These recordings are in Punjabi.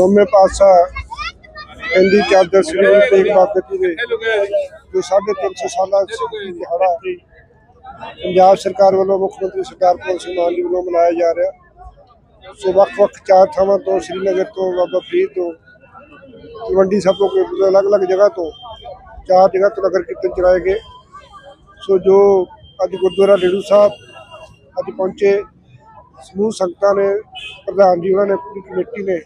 ਦੋਵੇਂ ਪਾਤਸ਼ਾਹ ਕਹਿੰਦੀ ਚਾਦਰ ਸ੍ਰੀ ਗੁਰੂ ਤੇਗ ਬਹਾਦਰ ਜੀ ਦੇ ਜੋ 350 ਸਾਲਾ ਦਿਹਾੜਾ। ਪੰਜਾਬ ਸਰਕਾਰ ਵੱਲੋਂ, ਮੁੱਖ ਮੰਤਰੀ ਸਰਦਾਰ ਭਗਵੰਤ ਸਿੰਘ ਮਾਨ ਜੀ ਵੱਲੋਂ ਮਨਾਇਆ ਜਾ ਰਿਹਾ। ਸੋ ਵੱਖ-ਵੱਖ ਚਾਰ ਥਾਵਾਂ ਤੋਂ, ਸ਼੍ਰੀਨਗਰ ਤੋਂ, ਬਾਬਾ ਫਰੀਦ ਤੋਂ, ਤਲਵੰਡੀ ਸਾਬੋ ਤੋਂ ਅਲੱਗ-ਅਲੱਗ ਜਗ੍ਹਾ ਤੋਂ ਚਾਰ ਜਗ੍ਹਾ ਤੋਂ ਨਗਰ ਕੀਰਤਨ ਚਲਾਏ ਗਏ। ਸੋ ਜੋ ਅੱਜ ਗੁਰਦੁਆਰਾ ਡੇੜੂ ਸਾਹਿਬ, ਅੱਜ ਪਹੁੰਚੇ ਸਮੂਹ ਸੰਗਤਾਂ ਨੇ, ਪ੍ਰਧਾਨ ਜੀ ਉਹਨਾਂ ਨੇ, ਪੂਰੀ ਕਮੇਟੀ ਨੇ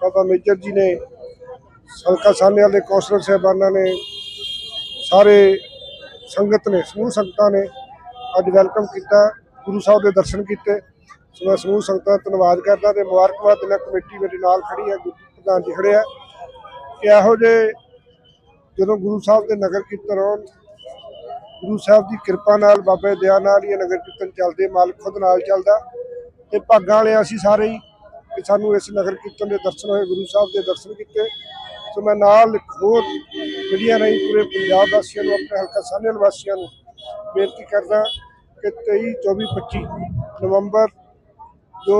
ਬਾਬਾ ਮੇਜਰ ਜੀ ਨੇ ਸਲਕਾ ਸਾਹਨੇ ਦੇ ਕੌਂਸਲਰ ਸਾਹਿਬਾਨਾਂ ਨੇ, ਸਾਰੇ ਸੰਗਤ ਨੇ, ਸਮੂਹ ਸੰਗਤਾਂ ਨੇ ਅੱਜ ਵੈਲਕਮ ਕੀਤਾ, ਗੁਰੂ ਸਾਹਿਬ ਦੇ ਦਰਸ਼ਨ ਕੀਤੇ। ਸੋ ਮੈਂ ਸਮੂਹ ਸੰਗਤਾਂ ਦਾ ਧੰਨਵਾਦ ਕਰਦਾ ਤੇ ਮੁਬਾਰਕਬਾਦ ਦਿੰਦਾ ਕਮੇਟੀ ਮੇਰੇ ਨਾਲ ਖੜੀ ਹੈ, ਗੁਰੂ ਪ੍ਰਧਾਨ ਜੀ ਖੜੇ ਕਿ ਇਹੋ ਜਿਹੇ ਜਦੋਂ ਗੁਰੂ ਸਾਹਿਬ ਦੇ ਨਗਰ ਕੀਰਤਨ ਹੋਣ ਗੁਰੂ ਸਾਹਿਬ ਦੀ ਕਿਰਪਾ ਨਾਲ, ਬਾਬੇ ਦਿਆ ਨਾਲ ਹੀ ਇਹ ਨਗਰ ਕੀਰਤਨ ਚੱਲਦੇ, ਮਾਲਕ ਖੁਦ ਨਾਲ ਚੱਲਦਾ। ਤੇ ਭਾਗਾਂ ਵਾਲੇ ਅਸੀਂ ਸਾਰੇ ਹੀ ਕਿ ਸਾਨੂੰ ਇਸ ਨਗਰ ਕੀਰਤਨ ਦੇ ਦਰਸ਼ਨ ਹੋਏ, ਗੁਰੂ ਸਾਹਿਬ ਦੇ ਦਰਸ਼ਨ ਕੀਤੇ। ਸੋ ਮੈਂ ਨਾਲ ਇੱਕ ਹੋਰ ਮੀਡੀਆ ਰਾਹੀਂ ਪੂਰੇ ਪੰਜਾਬ ਵਾਸੀਆਂ ਨੂੰ, ਆਪਣੇ ਹਲਕਾ ਸਾਹਨੇਵਾਲ ਵਾਸੀਆਂ ਨੂੰ ਬੇਨਤੀ ਕਰਦਾ ਕਿ 23 24 25 ਨਵੰਬਰ ਜੋ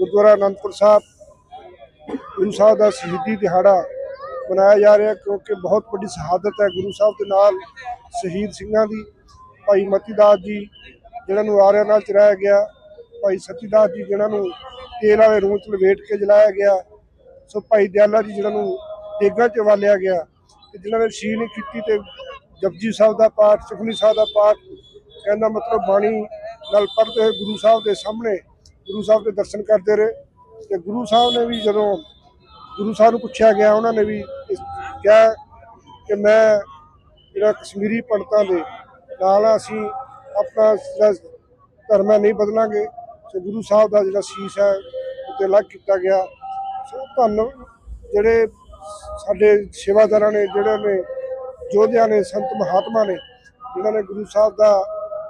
ਗੁਰਦੁਆਰਾ ਅਨੰਦਪੁਰ ਸਾਹਿਬ, ਗੁਰੂ ਸਾਹਿਬ ਦਾ ਸ਼ਹੀਦੀ ਦਿਹਾੜਾ ਮਨਾਇਆ ਜਾ ਰਿਹਾ ਕਿਉਂਕਿ ਬਹੁਤ ਵੱਡੀ ਸ਼ਹਾਦਤ ਹੈ ਗੁਰੂ ਸਾਹਿਬ ਦੇ ਨਾਲ ਸ਼ਹੀਦ ਸਿੰਘਾਂ ਦੀ। ਭਾਈ ਮਤੀਦਾਸ ਜੀ ਜਿਹਨਾਂ ਨੂੰ ਆਰਿਆ ਨਾਲ ਚਰਾਇਆ ਗਿਆ, ਭਾਈ ਸਤੀਦਾਸ ਜੀ ਜਿਹਨਾਂ ਨੂੰ ਤੇਲ ਵਾਲੇ ਰੂਹ ਚ ਲਵੇਟ ਕੇ ਜਲਾਇਆ ਗਿਆ। ਸੋ ਭਾਈ ਦਿਆਲਾ ਜੀ ਜਿਹਨਾਂ ਨੂੰ ਦੇਗਾ ਚ ਵਾਲਿਆ ਗਿਆ ਤੇ ਜਿਹਨਾਂ ਨੇ ਸ਼ਹੀਦ ਨਹੀਂ ਕੀਤੀ ਤੇ ਜਪਜੀ ਸਾਹਿਬ ਦਾ ਪਾਠ ਸੁਖਨੀ ਸਾਹਿਬ ਦਾ ਪਾਠ, ਕਹਿੰਦਾ ਮਤਲਬ ਬਾਣੀ ਨਾਲ ਪੜ੍ਹਦੇ ਹੋਏ ਗੁਰੂ ਸਾਹਿਬ ਦੇ ਸਾਹਮਣੇ ਗੁਰੂ ਸਾਹਿਬ ਦੇ ਦਰਸ਼ਨ ਕਰਦੇ ਰਹੇ ਤੇ ਗੁਰੂ ਸਾਹਿਬ ਨੇ ਵੀ ਜਦੋਂ ਗੁਰੂ ਸਾਹਿਬ ਨੂੰ ਪੁੱਛਿਆ ਗਿਆ, ਉਹਨਾਂ ਨੇ ਵੀ ਕਿਹਾ ਕਿ ਮੈਂ ਜਿਹੜਾ ਕਸ਼ਮੀਰੀ ਪੰਡਤਾਂ ਦੇ ਨਾਲ ਅਸੀਂ ਆਪਣਾ ਧਰਮ ਹੈ ਨਹੀਂ ਬਦਲਾਂਗੇ। ਸੋ ਗੁਰੂ ਸਾਹਿਬ ਦਾ ਜਿਹੜਾ ਸੀਸ ਹੈ, ਉੱਤੇ ਅਲੱਗ ਕੀਤਾ ਗਿਆ। ਸੋ ਧੰਨ ਜਿਹੜੇ ਸਾਡੇ ਸੇਵਾਦਾਰਾਂ ਨੇ ਜਿਹੜੇ ਨੇ, ਯੋਧਿਆਂ ਨੇ, ਸੰਤ ਮਹਾਤਮਾ ਨੇ, ਜਿਨ੍ਹਾਂ ਨੇ ਗੁਰੂ ਸਾਹਿਬ ਦਾ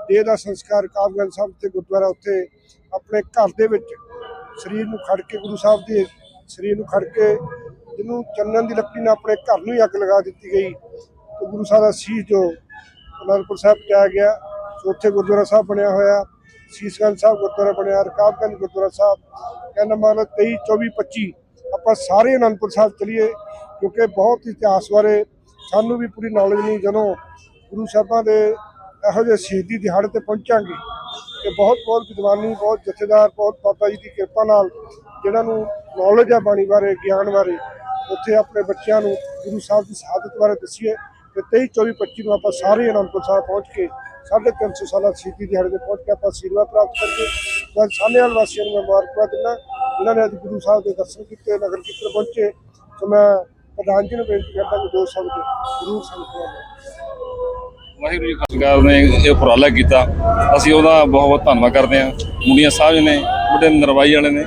ਦੇਹ ਦਾ ਸੰਸਕਾਰ ਕਾਬਗੰਜ ਸਾਹਿਬ ਤੇ ਗੁਰਦੁਆਰਾ ਉੱਥੇ ਆਪਣੇ ਘਰ ਦੇ ਵਿੱਚ ਸਰੀਰ ਨੂੰ ਖੜ ਕੇ, ਗੁਰੂ ਸਾਹਿਬ ਦੇ ਸਰੀਰ ਨੂੰ ਖੜ ਕੇ ਜਿਹਨੂੰ ਚੰਨਨ ਦੀ ਲੱਕੜੀ ਨਾਲ ਆਪਣੇ ਘਰ ਨੂੰ ਹੀ ਅੱਗ ਲਗਾ ਦਿੱਤੀ ਗਈ। ਤੇ ਗੁਰੂ ਸਾਹਿਬ ਦਾ ਸੀਸ ਜੋ ਅਨੰਦਪੁਰ ਸਾਹਿਬ ਕਿਹਾ ਗਿਆ, ਸੋ ਉੱਥੇ ਗੁਰਦੁਆਰਾ ਸਾਹਿਬ ਬਣਿਆ ਹੋਇਆ। ਸੀਸਗੰਜ ਸਾਹਿਬ, ਗੁਰਦੁਆਰਾ ਬਣਿਆ ਰਕਾਬਗੰਜ ਗੁਰਦੁਆਰਾ ਸਾਹਿਬ ਕਹਿੰਦਾ ਮਤਲਬ 23 24 25 ਆਪਾਂ ਸਾਰੇ ਅਨੰਦਪੁਰ ਸਾਹਿਬ ਚਲੀਏ, ਕਿਉਂਕਿ ਬਹੁਤ ਇਤਿਹਾਸ ਬਾਰੇ ਸਾਨੂੰ ਵੀ ਪੂਰੀ ਨੌਲੇਜ ਨਹੀਂ, ਜਦੋਂ ਗੁਰੂ ਸਾਹਿਬਾਂ ਦੇ ਇਹੋ ਜਿਹੇ ਸ਼ਹੀਦੀ ਦਿਹਾੜੇ ਤੇ ਪਹੁੰਚਾਂਗੇ, ਤੇ ਬਹੁਤ ਬਹੁਤ ਵਿਦਵਾਨੀ, ਬਹੁਤ ਜਥੇਦਾਰ, ਬਹੁਤ ਬਾਬਾ ਜੀ ਦੀ ਕਿਰਪਾ ਨਾਲ ਜਿਹਨਾਂ ਨੂੰ ਨੌਲੇਜ ਹੈ ਬਾਣੀ ਬਾਰੇ, ਗਿਆਨ ਬਾਰੇ, ਉੱਥੇ ਆਪਣੇ ਬੱਚਿਆਂ ਨੂੰ ਗੁਰੂ ਸਾਹਿਬ ਦੀ ਸ਼ਹਾਦਤ ਬਾਰੇ ਦੱਸੀਏ, ਤੇ 23 24 25 ਨੂੰ ਆਪਾਂ ਸਾਰੇ ਅਨੰਦਪੁਰ ਸਾਹਿਬ ਪਹੁੰਚ ਕੇ ਸਾਢੇ ਤਿੰਨ ਸੌ ਸਾਲਾ ਸ਼ਹੀਦੀ ਦਿਹਾੜੇ ਤੇ ਪਹੁੰਚ ਕੇ ਆਪਾਂ ਆਸ਼ੀਰਵਾਦ ਪ੍ਰਾਪਤ ਕਰੀਏ ਮੈਂ ਸਾਹਨੇਵਾਲ ਵਾਸੀਆਂ ਨੂੰ ਮੈਂ ਦਿੰਦਾ। ਜਿਨ੍ਹਾਂ ਨੇ ਅੱਜ ਗੁਰੂ ਸਾਹਿਬ ਦੇ ਦਰਸ਼ਨ ਕੀਤੇ, ਨਗਰ ਕੀਰਤਨ ਪਹੁੰਚੇ ਸੋ ਮੈਂ ਪ੍ਰਧਾਨ ਜੀ ਨੂੰ ਬੇਨਤੀ ਕਰਦਾ ਕਿ ਦੋ ਸ਼ਬਦ ਜ਼ਰੂਰ ਸੰਗਤਾਂ ਵਾਹਿਗੁਰੂ ਜੀ ਖਾਲਸਾ। ਨੇ ਇਹ ਉਪਰਾਲਾ ਕੀਤਾ। ਅਸੀਂ ਉਹਦਾ ਬਹੁਤ ਬਹੁਤ ਧੰਨਵਾਦ ਕਰਦੇ ਹਾਂ। ਮੁੰਡੀਆਂ ਸਾਹਿਬ ਨੇ, ਵੱਡੇ ਨਰਵਾਈ ਵਾਲੇ ਨੇ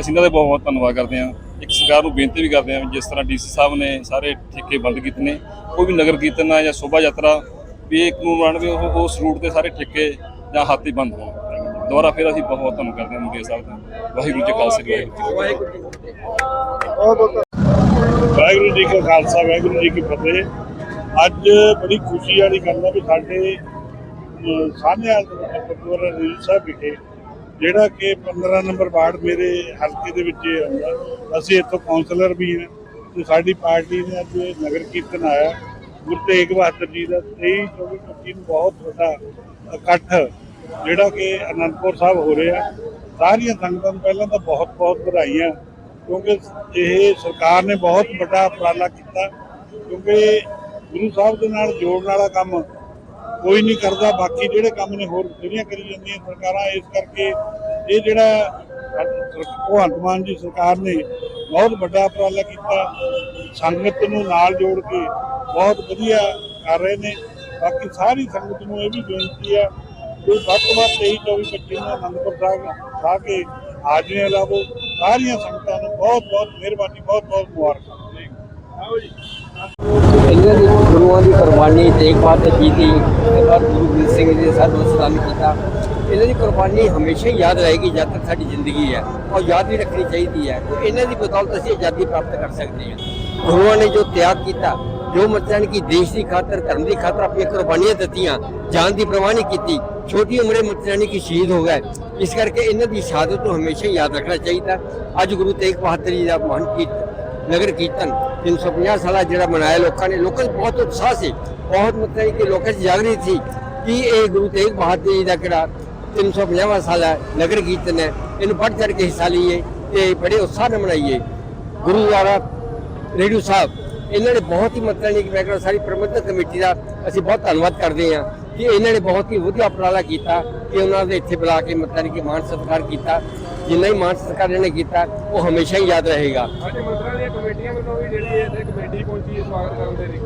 ਅਸੀਂ ਇਹਨਾਂ ਦਾ ਬਹੁਤ ਬਹੁਤ ਧੰਨਵਾਦ ਕਰਦੇ ਹਾਂ। ਇੱਕ ਸਰਕਾਰ ਨੂੰ ਬੇਨਤੀ ਵੀ ਕਰਦੇ ਹਾਂ ਵੀ ਜਿਸ ਤਰ੍ਹਾਂ ਡੀਸੀ ਸਾਹਿਬ ਨੇ ਸਾਰੇ ਠੇਕੇ ਬੰਦ ਕੀਤੇ ਨੇ, ਕੋਈ ਵੀ ਨਗਰ ਕੀਰਤਨ ਆ ਜਾਂ ਸ਼ੋਭਾ ਯਾਤਰਾ ਵੀ ਇਹ ਕਾਨੂੰਨ ਬਣ ਵੀ ਉਹ ਉਸ ਰੂਟ ਤੇ ਸਾਰੇ ਠੇਕੇ ਜਾਂ ਹਾਥੀ ਬੰਦ ਹੋਣ। ਦੁਬਾਰਾ ਫਿਰ ਅਸੀਂ ਬਹੁਤ ਬਹੁਤ ਕਰਦੇ ਹਾਂ ਮੁੰਡੀਆਂ ਸਾਹਿਬ ਦਾ। ਵਾਹਿਗੁਰੂ ਜੀ ਖਾਲਸਾ, ਵਾਹਿਗੁਰੂ ਜੀ ਵਾਹਿਗੁਰੂ ਜੀ ਕਾ ਖਾਲਸਾ, ਵਾਹਿਗੁਰੂ ਜੀ ਕੀ ਫਤਿਹ। ਅੱਜ ਬੜੀ ਖੁਸ਼ੀ ਵਾਲੀ ਗੱਲ ਹੈ ਵੀ ਸਾਡੇ ਸਾਹਮਣੇ ਗੁਰਦੁਆਰਾ ਰਜੀਤ ਸਾਹਿਬ ਵਿਖੇ ਜਿਹੜਾ ਕਿ 15 ਨੰਬਰ ਵਾਰਡ ਮੇਰੇ ਹਲਕੇ ਦੇ ਵਿੱਚ ਆਉਂਦਾ। ਅਸੀਂ ਇੱਥੋਂ ਕਾਉਂਸਲਰ ਵੀ ਹਾਂ ਤੇ ਸਾਡੀ ਪਾਰਟੀ ਨੇ ਅੱਜ ਨਗਰ ਕੀਰਤਨ ਆਇਆ। ਗੁਰੂ ਤੇਗ ਬਹਾਦਰ ਜੀ ਦਾ 23 24 25 ਨੂੰ ਬਹੁਤ ਵੱਡਾ ਇਕੱਠ ਜਿਹੜਾ ਕਿ ਅਨੰਦਪੁਰ ਸਾਹਿਬ ਹੋ ਰਿਹਾ। ਸਾਰੀਆਂ ਸੰਗਤਾਂ ਨੂੰ ਪਹਿਲਾਂ ਤਾਂ ਬਹੁਤ ਬਹੁਤ ਵਧਾਈਆਂ, ਕਿਉਂਕਿ ਇਹ ਸਰਕਾਰ ਨੇ ਬਹੁਤ ਵੱਡਾ ਉਪਰਾਲਾ ਕੀਤਾ, ਕਿਉਂਕਿ ਗੁਰੂ ਸਾਹਿਬ ਦੇ ਨਾਲ ਜੋੜਨ ਵਾਲਾ ਕੰਮ ਕੋਈ ਨਹੀਂ ਕਰਦਾ, ਬਾਕੀ ਜਿਹੜੇ ਕੰਮ ਨੇ ਹੋਰ ਜਿਹੜੀਆਂ ਕਰੀ ਜਾਂਦੀਆਂ ਸਰਕਾਰਾਂ, ਇਸ ਕਰਕੇ ਇਹ ਜਿਹੜਾ ਭਗਵੰਤ ਮਾਨ ਜੀ ਸਰਕਾਰ ਨੇ ਬਹੁਤ ਵੱਡਾ ਉਪਰਾਲਾ ਕੀਤਾ। ਸੰਗਤ ਨੂੰ ਨਾਲ ਜੋੜ ਕੇ ਬਹੁਤ ਵਧੀਆ ਕਰ ਰਹੇ ਨੇ। ਬਾਕੀ ਸਾਰੀ ਸੰਗਤ ਨੂੰ ਇਹ ਵੀ ਬੇਨਤੀ ਹੈ ਕਿ ਵੱਧ ਤੋਂ ਵੱਧ 23 24 25 ਨੂੰ ਅਨੰਦਪੁਰ ਸਾਹਿਬ ਆ ਕੇ ਹਾਜ਼ਰੀਆਂ ਲਾਵੋ। ਸਾਰੀਆਂ ਸੰਗਤਾਂ ਨੂੰ ਬਹੁਤ ਬਹੁਤ ਮਿਹਰਬਾਨੀ, ਬਹੁਤ ਬਹੁਤ ਮੁਬਾਰਕਾਂ। ਇਹਨਾਂ ਦੀ ਗੁਰੂਆਂ ਦੀ ਕੁਰਬਾਨੀ ਤੇਗ ਬਹਾਦਰ ਜੀ ਦੀ ਔਰ ਗੁਰੂ ਗੋਬਿੰਦ ਸਿੰਘ ਜੀ ਦੇ ਸਰਬਤ ਸਲਾਮ ਕੀਤਾ। ਇਹਨਾਂ ਦੀ ਕੁਰਬਾਨੀ ਹਮੇਸ਼ਾ ਹੀ ਯਾਦ ਰਹੇਗੀ, ਜਦ ਤੱਕ ਸਾਡੀ ਜ਼ਿੰਦਗੀ ਹੈ। ਔਰ ਯਾਦ ਵੀ ਰੱਖਣੀ ਚਾਹੀਦੀ ਹੈ ਇਹਨਾਂ ਦੀ ਬਦੌਲਤ ਅਸੀਂ ਆਜ਼ਾਦੀ ਪ੍ਰਾਪਤ ਕਰ ਸਕਦੇ ਹਾਂ। ਗੁਰੂਆਂ ਨੇ ਜੋ ਤਿਆਗ ਕੀਤਾ ਜੋ ਮਤਲਬ ਕਿ ਦੇਸ਼ ਦੀ ਖਾਤਰ, ਧਰਮ ਦੀ ਖਾਤਰ ਆਪਣੀਆਂ ਕੁਰਬਾਨੀਆਂ ਦਿੱਤੀਆਂ, ਜਾਨ ਦੀ ਪਰਵਾਹ ਨਹੀਂ ਕੀਤੀ, ਛੋਟੀ ਉਮਰੇ ਮਤਲਬ ਕਿ ਸ਼ਹੀਦ ਹੋ ਗਏ। ਇਸ ਕਰਕੇ ਇਹਨਾਂ ਦੀ ਸ਼ਹਾਦਤ ਨੂੰ ਹਮੇਸ਼ਾ ਹੀ ਯਾਦ ਰੱਖਣਾ ਚਾਹੀਦਾ। ਅੱਜ ਗੁਰੂ ਤੇਗ ਬਹਾਦਰ ਜੀ ਦਾ ਮਹਾਨ ਕੀਰਤਨ ਨਗਰ ਕੀਰਤਨ 350 ਸਾਲਾ ਜਿਹੜਾ ਮਨਾਇਆ ਲੋਕਾਂ ਨੇ, ਲੋਕਾਂ 'ਚ ਬਹੁਤ ਉਤਸ਼ਾਹ ਸੀ। ਬਹੁਤ ਮਤਲਬ ਕਿ ਲੋਕਾਂ 'ਚ ਜਾਗਰੂਕ ਸੀ ਕਿ ਇਹ ਗੁਰੂ ਤੇਗ ਬਹਾਦਰ ਜੀ ਦਾ ਕਿਹੜਾ 350ਵਾਂ ਸਾਲਾ ਨਗਰ ਕੀਰਤਨ ਹੈ। ਇਹਨੂੰ ਵੱਧ ਚੜ੍ਹ ਕੇ ਹਿੱਸਾ ਲਈਏ ਤੇ ਬੜੇ ਉਤਸ਼ਾਹ ਨਾਲ ਮਨਾਈਏ। ਗੁਰਦੁਆਰਾ ਰੇਡੂ ਸਾਹਿਬ ਇਹਨਾਂ ਨੇ ਬਹੁਤ ਹੀ ਮਤਲਬ ਕਿ ਮੈਂ ਕਹਿੰਦਾ ਸਾਰੀ ਪ੍ਰਬੰਧਕ ਕਮੇਟੀ ਦਾ ਅਸੀਂ ਬਹੁਤ ਧੰਨਵਾਦ ਕਰਦੇ ਹਾਂ ਕਿ ਇਹਨਾਂ ਨੇ ਬਹੁਤ ਹੀ ਵਧੀਆ ਉਪਰਾਲਾ ਕੀਤਾ ਕਿ ਉਹਨਾਂ ਦੇ ਇੱਥੇ ਬੁਲਾ ਕੇ ਮਤਲਬ ਕਿ ਮਾਨ ਸਤਿਕਾਰ ਕੀਤਾ। ਜਿੰਨਾ ਹੀ ਮਾਨ ਸਤਿਕਾਰ ਇਹਨੇ ਕੀਤਾ ਉਹ ਹਮੇਸ਼ਾ ਹੀ ਯਾਦ ਰਹੇਗਾ। ਅੱਜ ਮੰਤਰਾਂ ਦੀਆਂ ਕਮੇਟੀਆਂ ਵੱਲੋਂ ਵੀ ਜਿਹੜੀ ਹੈ ਇੱਥੇ ਕਮੇਟੀ ਪਹੁੰਚੀ ਹੈ ਸਵਾਗਤ ਕਰਨ ਦੇ ਲਈ।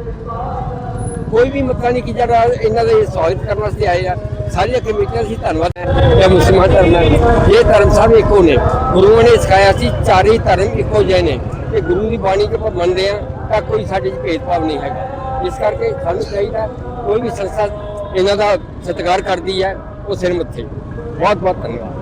ਕੋਈ ਵੀ ਮਤਲਬ ਨਹੀਂ ਕਿ ਜਿਹੜਾ ਇਹਨਾਂ ਦੇ ਸਵਾਗਤ ਕਰਨ ਵਾਸਤੇ ਆਏ ਆ ਸਾਰੀਆਂ ਕਮੇਟੀਆਂ ਦਾ ਅਸੀਂ ਧੰਨਵਾਦ ਹੈ। ਇਹ ਮੁਸਲਮਾਨ ਧਰਮ ਹੈ ਇਹ ਧਰਮ ਸਭ ਇੱਕੋ ਨੇ। ਗੁਰੂਆਂ ਨੇ ਸਿਖਾਇਆ ਸੀ ਚਾਰੇ ਧਰਮ ਇੱਕੋ ਜਿਹੇ ਨੇ। ਤੇ ਗੁਰੂ ਦੀ ਬਾਣੀ ਜੇ ਆਪਾਂ ਮੰਨਦੇ ਆ ਤਾਂ ਕੋਈ ਸਾਡੇ 'ਚ ਭੇਦਭਾਵ ਨਹੀਂ ਹੈਗਾ। ਇਸ ਕਰਕੇ ਸਾਨੂੰ ਚਾਹੀਦਾ ਕੋਈ ਵੀ ਸੰਸਥਾ ਇਹਨਾਂ ਦਾ ਸਤਿਕਾਰ ਕਰਦੀ ਹੈ, ਉਹ ਸਿਰ ਮੱਥੇ। ਬਹੁਤ ਬਹੁਤ ਧੰਨਵਾਦ।